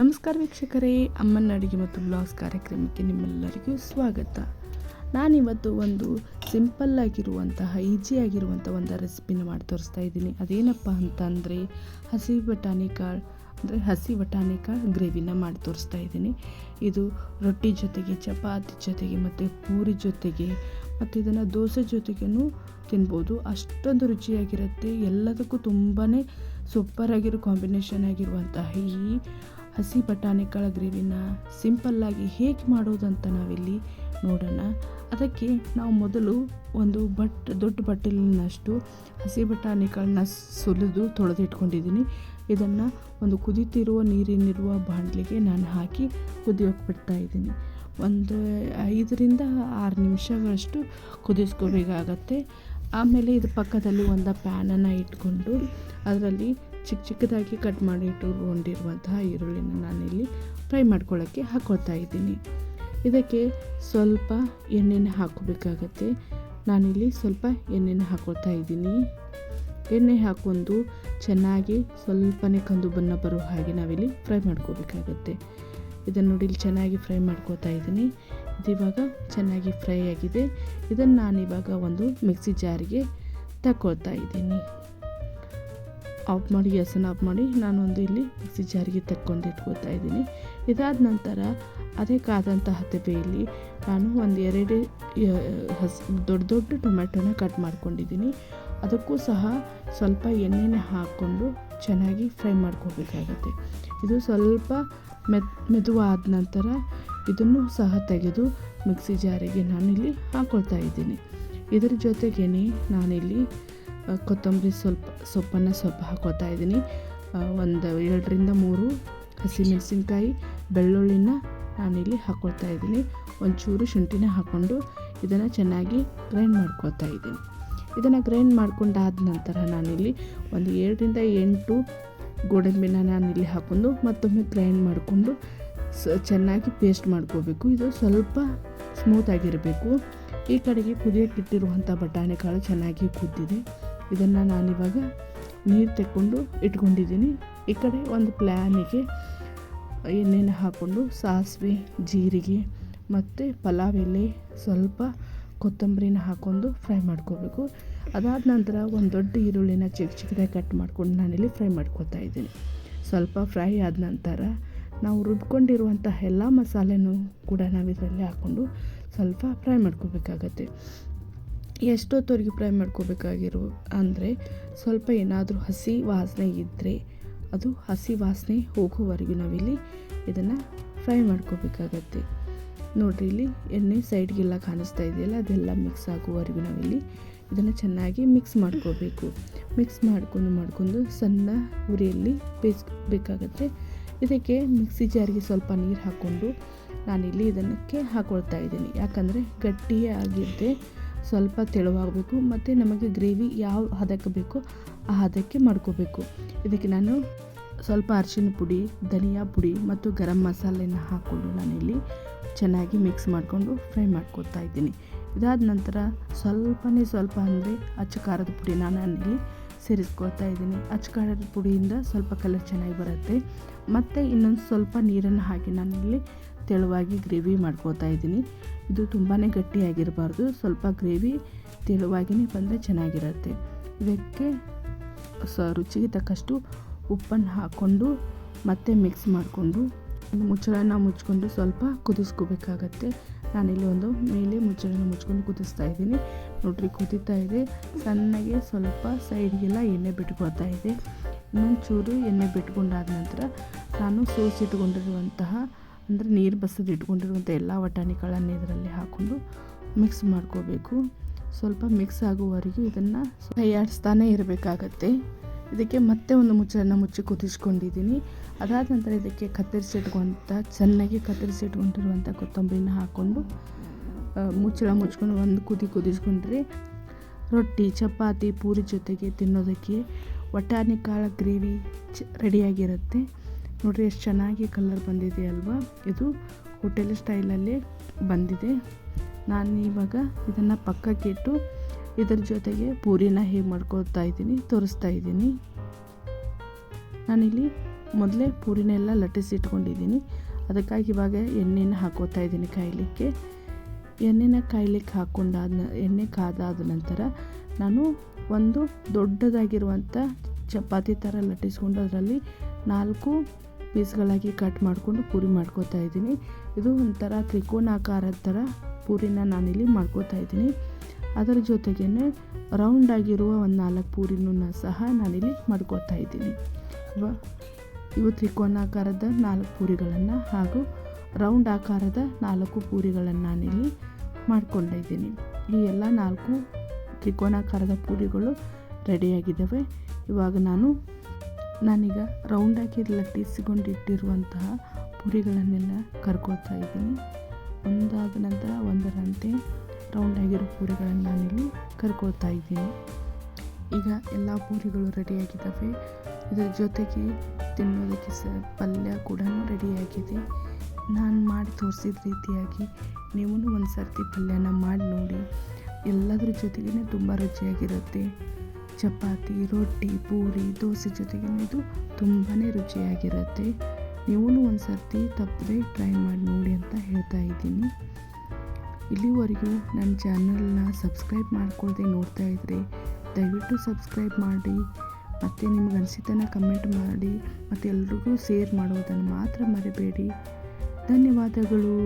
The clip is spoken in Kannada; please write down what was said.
ನಮಸ್ಕಾರ ವೀಕ್ಷಕರೇ, ಅಮ್ಮನ ಅಡುಗೆ ಮತ್ತು ಬ್ಲಾಗ್ಸ್ ಕಾರ್ಯಕ್ರಮಕ್ಕೆ ನಿಮ್ಮೆಲ್ಲರಿಗೂ ಸ್ವಾಗತ. ನಾನಿವತ್ತು ಒಂದು ಸಿಂಪಲ್ ಆಗಿರುವಂತಹ ಈಸಿಯಾಗಿರುವಂಥ ಒಂದು ರೆಸಿಪಿನ ಮಾಡಿ ತೋರಿಸ್ತಾ ಇದ್ದೀನಿ. ಅದೇನಪ್ಪ ಅಂತಂದರೆ, ಹಸಿ ಬಟಾಣಿ ಕಾಳು, ಅಂದರೆ ಹಸಿ ಬಟಾಣಿ ಕಾಳು ಗ್ರೇವಿನ ಮಾಡಿ ತೋರಿಸ್ತಾ ಇದ್ದೀನಿ. ಇದು ರೊಟ್ಟಿ ಜೊತೆಗೆ, ಚಪಾತಿ ಜೊತೆಗೆ ಮತ್ತು ಪೂರಿ ಜೊತೆಗೆ ಮತ್ತು ಇದನ್ನು ದೋಸೆ ಜೊತೆಗೂ ತಿನ್ಬೋದು. ಅಷ್ಟೊಂದು ರುಚಿಯಾಗಿರುತ್ತೆ. ಎಲ್ಲದಕ್ಕೂ ತುಂಬಾ ಸೂಪರಾಗಿರೋ ಕಾಂಬಿನೇಷನ್ ಆಗಿರುವಂತಹ ಈ ಹಸಿ ಬಟಾಣಿ ಕಾಳು ಗ್ರೇವಿನ ಸಿಂಪಲ್ಲಾಗಿ ಹೇಗೆ ಮಾಡೋದು ಅಂತ ನಾವಿಲ್ಲಿ ನೋಡೋಣ. ಅದಕ್ಕೆ ನಾವು ಮೊದಲು ಒಂದು ಬಟ್, ದೊಡ್ಡ ಬಟ್ಟಲಿನಷ್ಟು ಹಸಿ ಬಟಾಣಿ ಕಾಳನ್ನ ಸುಲಿದು ತೊಳೆದಿಟ್ಕೊಂಡಿದ್ದೀನಿ. ಇದನ್ನು ಒಂದು ಕುದೀತಿರುವ ನೀರಿನಿರುವ ಬಾಣಲಿಗೆ ನಾನು ಹಾಕಿ ಕುದಿಯೋಕೆ ಬಿಡ್ತಾ ಇದ್ದೀನಿ. ಒಂದು ಐದರಿಂದ ಆರು ನಿಮಿಷಗಳಷ್ಟು ಕುದಿಸ್ಕೋಬೇಕಾಗತ್ತೆ. ಆಮೇಲೆ ಇದು ಪಕ್ಕದಲ್ಲಿ ಒಂದು ಪ್ಯಾನನ್ನು ಇಟ್ಕೊಂಡು ಅದರಲ್ಲಿ ಚಿಕ್ಕ ಚಿಕ್ಕದಾಗಿ ಕಟ್ ಮಾಡಿ ಇಟ್ಟುಕೊಂಡಿರುವಂತಹ ಈರುಳ್ಳಿನ ನಾನಿಲ್ಲಿ ಫ್ರೈ ಮಾಡ್ಕೊಳ್ಳೋಕ್ಕೆ ಹಾಕ್ಕೊಳ್ತಾ ಇದ್ದೀನಿ. ಇದಕ್ಕೆ ಸ್ವಲ್ಪ ಎಣ್ಣೆನ ಹಾಕೋಬೇಕಾಗತ್ತೆ ನಾನಿಲ್ಲಿ ಸ್ವಲ್ಪ ಎಣ್ಣೆನ ಹಾಕೊಳ್ತಾ ಇದ್ದೀನಿ. ಎಣ್ಣೆ ಹಾಕೊಂಡು ಚೆನ್ನಾಗಿ ಸ್ವಲ್ಪನೇ ಕಂದು ಬಣ್ಣ ಬರೋ ಹಾಗೆ ನಾವಿಲ್ಲಿ ಫ್ರೈ ಮಾಡ್ಕೋಬೇಕಾಗತ್ತೆ. ಇದನ್ನು ನೋಡಿ ಇಲ್ಲಿ ಚೆನ್ನಾಗಿ ಫ್ರೈ ಮಾಡ್ಕೋತಾ ಇದ್ದೀನಿ. ಇದು ಇವಾಗ ಚೆನ್ನಾಗಿ ಫ್ರೈ ಆಗಿದೆ. ಇದನ್ನು ನಾನಿವಾಗ ಒಂದು ಮಿಕ್ಸಿ ಜಾರಿಗೆ ತಗೊಳ್ತಾ ಇದ್ದೀನಿ. ಆಫ್ ಮಾಡಿ ಗ್ಯಾಸನ್ನು ಆಫ್ ಮಾಡಿ ನಾನೊಂದು ಇಲ್ಲಿ ಮಿಕ್ಸಿ ಜಾರಿಗೆ ತಕ್ಕೊಂಡು ಇಟ್ಕೊತಾ ಇದ್ದೀನಿ. ಇದಾದ ನಂತರ ಅದೇ ಕಾದಂತಹ ತೆಬೆಯಲ್ಲಿ ನಾನು ಒಂದು ಎರಡು ಹಸ್, ದೊಡ್ಡ ದೊಡ್ಡ ಟೊಮೆಟೊನ ಕಟ್ ಮಾಡ್ಕೊಂಡಿದ್ದೀನಿ. ಅದಕ್ಕೂ ಸಹ ಸ್ವಲ್ಪ ಎಣ್ಣೆನ ಹಾಕ್ಕೊಂಡು ಚೆನ್ನಾಗಿ ಫ್ರೈ ಮಾಡ್ಕೋಬೇಕಾಗತ್ತೆ. ಇದು ಸ್ವಲ್ಪ ಮೆದ್, ಮೆದುವಾದ ನಂತರ ಇದನ್ನು ಸಹ ತೆಗೆದು ಮಿಕ್ಸಿ ಜಾರಿಗೆ ನಾನಿಲ್ಲಿ ಹಾಕ್ಕೊಳ್ತಾ ಇದ್ದೀನಿ. ಇದರ ಜೊತೆಗೇ ನಾನಿಲ್ಲಿ ಕೊತ್ತಂಬರಿ ಸ್ವಲ್ಪ, ಸೊಪ್ಪನ್ನು ಸ್ವಲ್ಪ ಹಾಕೋತಾ ಇದ್ದೀನಿ. ಒಂದು ಎರಡರಿಂದ ಮೂರು ಹಸಿಮೆಣಸಿನ್ಕಾಯಿ ಬೆಳ್ಳುಳ್ಳಿನ ನಾನಿಲ್ಲಿ ಹಾಕ್ಕೊಳ್ತಾ ಇದ್ದೀನಿ. ಒಂಚೂರು ಶುಂಠಿನ ಹಾಕ್ಕೊಂಡು ಇದನ್ನು ಚೆನ್ನಾಗಿ ಗ್ರೈಂಡ್ ಮಾಡ್ಕೊಳ್ತಾ ಇದ್ದೀನಿ. ಇದನ್ನು ಗ್ರೈಂಡ್ ಮಾಡ್ಕೊಂಡಾದ ನಂತರ ನಾನಿಲ್ಲಿ ಒಂದು ಏಳರಿಂದ ಎಂಟು ಗೋಡಂಬಿನ ನಾನಿಲ್ಲಿ ಹಾಕ್ಕೊಂಡು ಮತ್ತೊಮ್ಮೆ ಗ್ರೈಂಡ್ ಮಾಡಿಕೊಂಡು ಸ, ಚೆನ್ನಾಗಿ ಪೇಸ್ಟ್ ಮಾಡ್ಕೋಬೇಕು ಇದು ಸ್ವಲ್ಪ ಸ್ಮೂತಾಗಿರಬೇಕು ಈ ಕಡೆಗೆ ಕುದಿಯೋಕ್ಕಿಟ್ಟಿರುವಂಥ ಬಟಾಣಿ ಕಾಳು ಚೆನ್ನಾಗಿ ಕುದ್ದಿದೆ. ಇದನ್ನು ನಾನಿವಾಗ ನೀರು ತೆಕ್ಕೊಂಡು ಇಟ್ಕೊಂಡಿದ್ದೀನಿ. ಈ ಕಡೆ ಒಂದು ಪ್ಲ್ಯಾನಿಗೆ ಎಣ್ಣೆನ ಹಾಕ್ಕೊಂಡು ಸಾಸಿವೆ, ಜೀರಿಗೆ ಮತ್ತು ಪಲಾವ್ ಎಲೆ ಸ್ವಲ್ಪ ಕೊತ್ತಂಬರಿನ ಹಾಕ್ಕೊಂಡು ಫ್ರೈ ಮಾಡ್ಕೋಬೇಕು. ಅದಾದ ನಂತರ ಒಂದು ದೊಡ್ಡ ಈರುಳ್ಳಿನ ಚಿಕ್ಕ ಚಿಕ್ಕದಾಗಿ ಕಟ್ ಮಾಡ್ಕೊಂಡು ನಾನಿಲ್ಲಿ ಫ್ರೈ ಮಾಡ್ಕೊತಾ ಇದ್ದೀನಿ. ಸ್ವಲ್ಪ ಫ್ರೈ ಆದ ನಂತರ ನಾವು ರುಬ್ಕೊಂಡಿರುವಂಥ ಎಲ್ಲ ಮಸಾಲೆನೂ ಕೂಡ ನಾವು ಇದರಲ್ಲಿ ಹಾಕ್ಕೊಂಡು ಸ್ವಲ್ಪ ಫ್ರೈ ಮಾಡ್ಕೋಬೇಕಾಗತ್ತೆ. ಎಷ್ಟೊತ್ತವರೆಗೆ ಫ್ರೈ ಮಾಡ್ಕೋಬೇಕಾಗಿರೋ, ಅಂದರೆ ಸ್ವಲ್ಪ ಏನಾದರೂ ಹಸಿ ವಾಸನೆ ಇದ್ದರೆ ಅದು ಹಸಿ ವಾಸನೆ ಹೋಗೋವರೆಗೂ ನಾವಿಲ್ಲಿ ಇದನ್ನು ಫ್ರೈ ಮಾಡ್ಕೋಬೇಕಾಗತ್ತೆ. ನೋಡಿರಿ, ಇಲ್ಲಿ ಎಣ್ಣೆ ಸೈಡ್ಗೆಲ್ಲ ಕಾಣಿಸ್ತಾ ಇದೆಯಲ್ಲ, ಅದೆಲ್ಲ ಮಿಕ್ಸ್ ಆಗುವವರೆಗೂ ನಾವಿಲ್ಲಿ ಇದನ್ನು ಚೆನ್ನಾಗಿ ಮಿಕ್ಸ್ ಮಾಡ್ಕೋಬೇಕು. ಮಿಕ್ಸ್ ಮಾಡ್ಕೊಂಡು ಮಾಡ್ಕೊಂಡು ಸಣ್ಣ ಉರಿಯಲ್ಲಿ ಬೇಯಿಸ್ಬೇಕಾಗತ್ತೆ ಇದಕ್ಕೆ ಮಿಕ್ಸಿ ಜಾರಿಗೆ ಸ್ವಲ್ಪ ನೀರು ಹಾಕ್ಕೊಂಡು ನಾನಿಲ್ಲಿ ಇದನ್ನಕ್ಕೆ ಹಾಕ್ಕೊಳ್ತಾ ಇದ್ದೀನಿ. ಯಾಕಂದರೆ ಗಟ್ಟಿಯೇ ಆಗಿದ್ದೆ ಸ್ವಲ್ಪ ತೆಳುವಾಗಬೇಕು ಮತ್ತು ನಮಗೆ ಗ್ರೇವಿ ಯಾವ ಹದಕ್ಕೆ ಬೇಕೋ ಆ ಹದಕ್ಕೆ ಮಾಡ್ಕೋಬೇಕು. ಇದಕ್ಕೆ ನಾನು ಸ್ವಲ್ಪ ಅರಿಶಿನ ಪುಡಿ, ಧನಿಯಾ ಪುಡಿ ಮತ್ತು ಗರಂ ಮಸಾಲೆನ ಹಾಕ್ಕೊಂಡು ನಾನಿಲ್ಲಿ ಚೆನ್ನಾಗಿ ಮಿಕ್ಸ್ ಮಾಡಿಕೊಂಡು ಫ್ರೈ ಮಾಡ್ಕೊತಾ ಇದ್ದೀನಿ. ಇದಾದ ನಂತರ ಸ್ವಲ್ಪನೇ ಸ್ವಲ್ಪ ಅಂದರೆ ಅಚ್ಚ ಖಾರದ ನಾನು ನಾನಿಲ್ಲಿ ಸೇರಿಸ್ಕೊಳ್ತಾ ಇದ್ದೀನಿ. ಅಚ್ಚ ಖಾರದ ಪುಡಿಯಿಂದ ಸ್ವಲ್ಪ ಕಲರ್ ಚೆನ್ನಾಗಿ ಬರುತ್ತೆ. ಮತ್ತು ಇನ್ನೊಂದು ಸ್ವಲ್ಪ ನೀರನ್ನು ಹಾಕಿ ನಾನಿಲ್ಲಿ ತೆಳುವಾಗಿ ಗ್ರೇವಿ ಮಾಡ್ಕೋತಾ ಇದ್ದೀನಿ. ಇದು ತುಂಬಾ ಗಟ್ಟಿಯಾಗಿರಬಾರ್ದು. ಸ್ವಲ್ಪ ಗ್ರೇವಿ ತೆಳುವಾಗಿಯೇ ಬಂದರೆ ಚೆನ್ನಾಗಿರುತ್ತೆ. ಇದಕ್ಕೆ ಸ ರುಚಿಗೆ ತಕ್ಕಷ್ಟು ಉಪ್ಪನ್ನು ಹಾಕ್ಕೊಂಡು ಮತ್ತೆ ಮಿಕ್ಸ್ ಮಾಡಿಕೊಂಡು ಮುಚ್ಚಳನ ಮುಚ್ಕೊಂಡು ಸ್ವಲ್ಪ ಕುದಿಸ್ಕೋಬೇಕಾಗತ್ತೆ. ನಾನಿಲ್ಲಿ ಒಂದು ಮೇಲೆ ಮುಚ್ಚಳನ ಮುಚ್ಕೊಂಡು ಕುದಿಸ್ತಾ ಇದ್ದೀನಿ. ನೋಡ್ರಿ ಕುದೀತಾ ಇದೆ. ಸಣ್ಣಗೆ ಸ್ವಲ್ಪ ಸೈಡ್ಗೆಲ್ಲ ಎಣ್ಣೆ ಬಿಟ್ಕೊಳ್ತಾ ಇದೆ. ಇನ್ನೊಂದು ಚೂರು ಎಣ್ಣೆ ಬಿಟ್ಕೊಂಡಾದ ನಂತರ ನಾನು ಸೋಸಿಟ್ಕೊಂಡಿರುವಂತಹ ಅಂದರೆ ನೀರು ಬಸದು ಇಟ್ಕೊಂಡಿರುವಂಥ ಎಲ್ಲ ವಟಾಣಿಗಳನ್ನು ಇದರಲ್ಲಿ ಹಾಕ್ಕೊಂಡು ಮಿಕ್ಸ್ ಮಾಡ್ಕೋಬೇಕು. ಸ್ವಲ್ಪ ಮಿಕ್ಸ್ ಆಗುವವರೆಗೂ ಇದನ್ನು ತಯಾರಿಸ್ತಾನೇ ಇರಬೇಕಾಗತ್ತೆ. ಇದಕ್ಕೆ ಮತ್ತೆ ಒಂದು ಮುಚ್ಚನ್ನು ಮುಚ್ಚಿ ಕುದಿಸ್ಕೊಂಡಿದ್ದೀನಿ. ಅದಾದ ನಂತರ ಇದಕ್ಕೆ ಕತ್ತರಿಸಿಟ್ಕೊಂತ ಚೆನ್ನಾಗಿ ಕತ್ತರಿಸಿಟ್ಕೊಂಡಿರುವಂಥ ಕೊತ್ತಂಬರಿನ ಹಾಕ್ಕೊಂಡು ಮುಚ್ಚಳ ಮುಚ್ಕೊಂಡು ಒಂದು ಕುದಿ ಕುದಿಸ್ಕೊಂಡ್ರೆ ರೊಟ್ಟಿ, ಚಪಾತಿ, ಪೂರಿ ಜೊತೆಗೆ ತಿನ್ನೋದಕ್ಕೆ ವಟಾಣಿ ಕಾಳು ಗ್ರೇವಿ ಚ ರೆಡಿಯಾಗಿರುತ್ತೆ ನೋಡಿರಿ, ಎಷ್ಟು ಚೆನ್ನಾಗಿ ಕಲರ್ ಬಂದಿದೆ ಅಲ್ವಾ? ಇದು ಹೋಟೆಲ್ ಸ್ಟೈಲಲ್ಲೇ ಬಂದಿದೆ. ನಾನು ಇವಾಗ ಇದನ್ನು ಪಕ್ಕಕ್ಕೆ ಇಟ್ಟು ಇದರ ಜೊತೆಗೆ ಪೂರಿನ ಹೇಗೆ ಮಾಡ್ಕೊಳ್ತಾ ಇದ್ದೀನಿ, ತೋರಿಸ್ತಾ ಇದ್ದೀನಿ. ನಾನಿಲ್ಲಿ ಮೊದಲೇ ಪೂರಿನೆಲ್ಲ ಲಟ್ಟಿಸಿಟ್ಕೊಂಡಿದ್ದೀನಿ ಅದಕ್ಕಾಗಿ ಇವಾಗ ಎಣ್ಣೆನ ಹಾಕೋತಾ ಇದ್ದೀನಿ ಕಾಯಲಿಕ್ಕೆ. ಎಣ್ಣೆನ ಕಾಯ್ಲಿಕ್ಕೆ ಹಾಕ್ಕೊಂಡಾದ ಎಣ್ಣೆ ಕಾದಾದ ನಂತರ ನಾನು ಒಂದು ದೊಡ್ಡದಾಗಿರುವಂಥ ಚಪಾತಿ ಥರ ಲಟ್ಟಿಸ್ಕೊಂಡು ಅದರಲ್ಲಿ ನಾಲ್ಕು ಪೀಸ್ಗಳಾಗಿ ಕಟ್ ಮಾಡಿಕೊಂಡು ಪೂರಿ ಮಾಡ್ಕೋತಾ ಇದ್ದೀನಿ. ಇದು ಒಂಥರ ತ್ರಿಕೋನಾಕಾರದ ಥರ ಪೂರಿನ ನಾನಿಲ್ಲಿ ಮಾಡ್ಕೋತಾ ಇದ್ದೀನಿ. ಅದರ ಜೊತೆಗೇ ರೌಂಡ್ ಆಗಿರುವ ಒಂದು ನಾಲ್ಕು ಪೂರಿನೂ ಸಹ ನಾನಿಲ್ಲಿ ಮಾಡ್ಕೋತಾ ಇದ್ದೀನಿ. ಇವ ತ್ರಿಕೋನಾಕಾರದ ನಾಲ್ಕು ಪೂರಿಗಳನ್ನು ಹಾಗೂ ರೌಂಡ್ ಆಕಾರದ ನಾಲ್ಕು ಪೂರಿಗಳನ್ನು ನಾನಿಲ್ಲಿ ಮಾಡ್ಕೊಂಡಿದ್ದೀನಿ ಈ ಎಲ್ಲ ನಾಲ್ಕು ತ್ರಿಕೋನಾಕಾರದ ಪೂರಿಗಳು ರೆಡಿಯಾಗಿದ್ದಾವೆ ಇವಾಗ ನಾನು ನಾನೀಗ ರೌಂಡಾಗಿ ಲಟ್ಟಿಸಿಕೊಂಡಿಟ್ಟಿರುವಂತಹ ಪೂರಿಗಳನ್ನೆಲ್ಲ ಕರ್ಕೋತಾ ಇದ್ದೀನಿ. ಒಂದಾದ ನಂತರ ಒಂದರಂತೆ ರೌಂಡಾಗಿರೋ ಪೂರಿಗಳನ್ನು ನಾನಿಲ್ಲಿ ಕರ್ಕೋತಾ ಇದ್ದೀನಿ. ಈಗ ಎಲ್ಲ ಪೂರಿಗಳು ರೆಡಿಯಾಗಿದ್ದಾವೆ ಇದರ ಜೊತೆಗೆ ತಿನ್ನೋದಕ್ಕೆ ಸಹ ಪಲ್ಯ ಕೂಡ ರೆಡಿಯಾಗಿದೆ ನಾನು ಮಾಡಿ ತೋರಿಸಿದ ರೀತಿಯಾಗಿ ನೀವು ಒಂದು ಸರ್ತಿ ಪಲ್ಯನ ಮಾಡಿ ನೋಡಿ. ಎಲ್ಲದರ ಜೊತೆಗೇ ತುಂಬ ರುಚಿಯಾಗಿರುತ್ತೆ. ಚಪಾತಿ, ರೊಟ್ಟಿ, ಪೂರಿ, ದೋಸೆ ಜೊತೆಗೆ ಇದು ತುಂಬಾ ರುಚಿಯಾಗಿರುತ್ತೆ. ನೀವು ಒಂದು ಸರ್ತಿ ತಪ್ಪದೆ ಟ್ರೈ ಮಾಡಿ ನೋಡಿ ಅಂತ ಹೇಳ್ತಾ ಇದ್ದೀನಿ. ಇಲ್ಲಿವರೆಗೂ ನನ್ನ ಚಾನಲ್ನ ಸಬ್ಸ್ಕ್ರೈಬ್ ಮಾಡ್ಕೊಳ್ಳದೆ ನೋಡ್ತಾ ಇದ್ದರೆ ದಯವಿಟ್ಟು ಸಬ್ಸ್ಕ್ರೈಬ್ ಮಾಡಿ, ಮತ್ತು ನಿಮ್ಗೆ ಅನಿಸಿದ್ದನ್ನು ಕಮೆಂಟ್ ಮಾಡಿ, ಮತ್ತು ಎಲ್ರಿಗೂ ಶೇರ್ ಮಾಡೋದನ್ನು ಮಾತ್ರ ಮರಿಬೇಡಿ. ಧನ್ಯವಾದಗಳು.